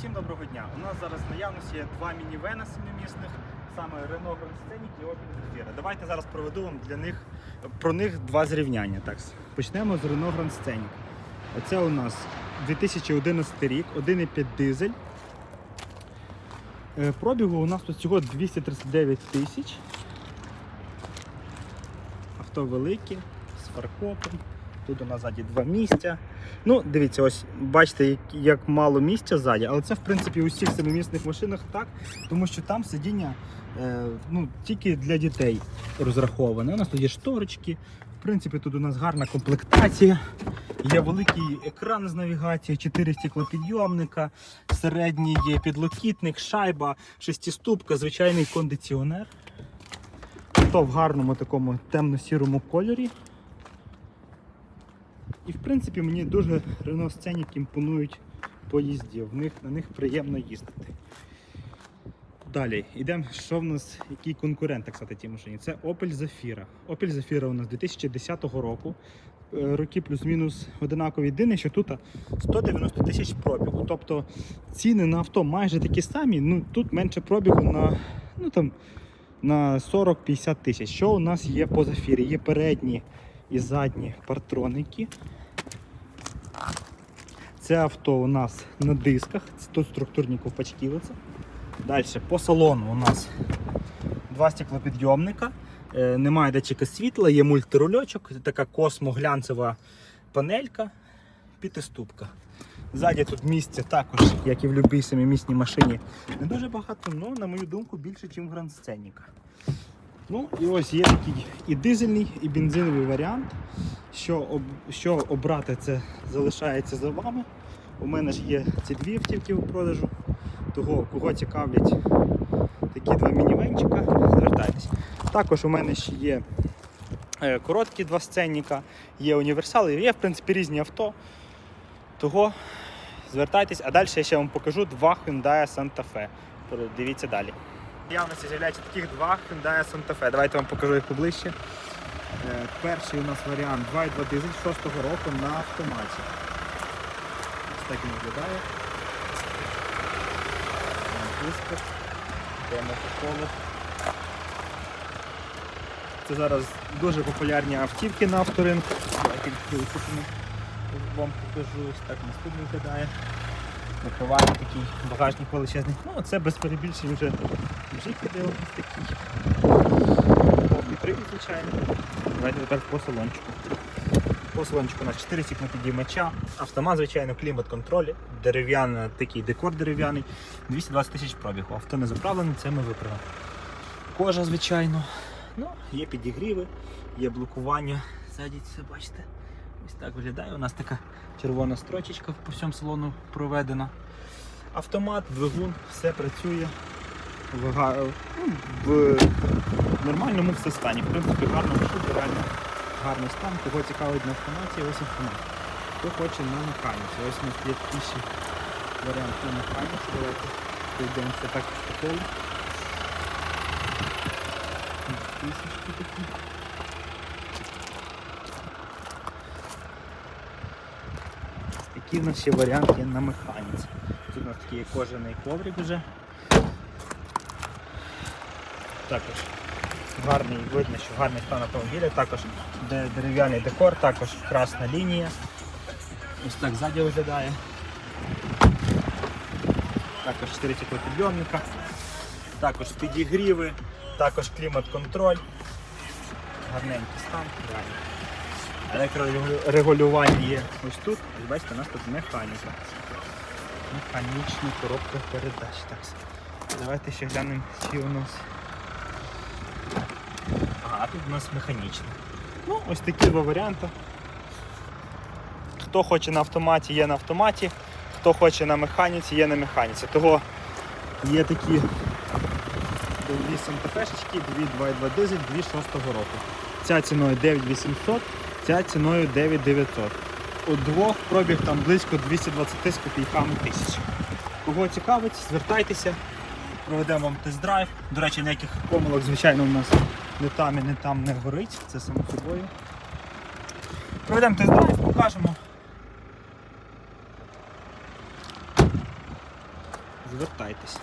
Всім доброго дня. У нас зараз в наявності є два мінівена семимісних, саме Renault Grand Scenic і Opel Zafira. Давайте зараз проведу вам для них про них два зрівняння. Так, почнемо з Renault Grand Scenic. Це у нас 2011 рік, 1,5 дизель. Е, Пробігу у нас тут всього 239 тисяч. Авто велике, з фаркопом. Тут у нас ззаді два місця. Ну, дивіться, ось бачите, як, як мало місця ззаді, але це в принципі у всіх семимісних машинах так, тому що там сидіння е, ну, тільки для дітей розраховане. У нас тут є шторочки. В принципі, тут у нас гарна комплектація. Є великий екран з навігацією, 4 стеклопідйомника, середній є підлокітник, шайба, шестиступка, звичайний кондиціонер. То в гарному такому темно-сірому кольорі. І в принципі мені дуже Renault Scenic імпонують по їзді. В них, на них приємно їздити. Далі, йдемо, що в нас, який конкурент, так сказати, тій машині. Це Opel Zafira. Opel Zafira у нас 2010 року. Е, Роки плюс-мінус одинакові. Єдине, що тут 190 тисяч пробігу. Тобто ціни на авто майже такі самі, ну тут менше пробігу на, ну, там, на 40-50 тисяч. Що у нас є по Zafira? Є передні і задні партроники. Це авто у нас на дисках, тут структурні ковпачки. Далі по салону у нас два стеклопідйомника, е, немає датчика світла, є мультирульочок, така космоглянцева панелька, п'ятиступка. Ззаді тут місця також, як і в будь-якій семимісній машині, не дуже багато, але, на мою думку, більше, ніж в Scenic. Ну і ось є такий і дизельний, і бензиновий варіант. Що, об, що обрати, це залишається за вами. У мене ж є ці дві автівки у продажу. Того, кого цікавлять такі два мінівенчика, звертайтесь. Також у мене ще є е, короткі два сценника, є універсали, є в принципі різні авто. Того звертайтесь, а далі я ще вам покажу два Hyundai Santa Fe. Дивіться далі. Явності з'являється таких два Hyundai Santa Fe. Давайте вам покажу їх поближче. Е, Перший у нас варіант 2.2 дизель 6-го року на автоматі. Ось так він виглядає. Диски. Йдемо. Це зараз дуже популярні автівки на авторинку. Давайте вам покажу. Ось так наступний виглядає. Накриваємо такий багажник величезний. Ну, це без перебільшень вже вже ходив ось такий. Повний привід, звичайно. Давайте тепер по салончику. По салончику у нас 4 підіймача, автомат, звичайно, клімат-контроль, дерев'яний такий декор дерев'яний, 220 тисяч пробігу. Авто не заправлене, це ми виправимо. Кожа, звичайно. Ну, Є підігріви, є блокування. Ззаді це бачите. Ось так виглядає. У нас така червона строчечка по всьому салону проведена. Автомат, двигун, все працює в, в нормальному все стані. В принципі, гарно маршрут, реально гарний стан. Кого цікавить на автоматі, ось автомат. Хто хоче на механіці. Ось у нас є такий варіант на механіці. Давайте пройдемося так по колу. Тисячки такі. Такий в нас варіант є на механіці. Тут у нас такий кожаний коврик вже. Також гарний, видно, що гарний стан автомобіля, також дерев'яний декор, також красна лінія. Ось так ззаді виглядає. Також 4 підйомника, також підігріви, також клімат-контроль. Гарненький стан, реально. Електрорегулювання є ось тут. Ось бачите, у нас тут механіка. Механічна коробка передач. Так. Давайте ще глянемо, чи у нас. Ага, тут у нас механічна. Ну, ось такі два варіанти. Хто хоче на автоматі, є на автоматі, хто хоче на механіці, є на механіці. Того є такі дві сантафешечки, дві 2.2 дизель, дві 6 року. Ця ціною 9800, ця ціною 9900. У двох пробіг там близько 220 з копійками тисяч. Кого цікавить, звертайтеся, проведемо вам тест-драйв. До речі, ніяких помилок, звичайно, у нас не там і не там не горить, це само собою. Проведемо тест-драйв, покажемо. звертайтесь.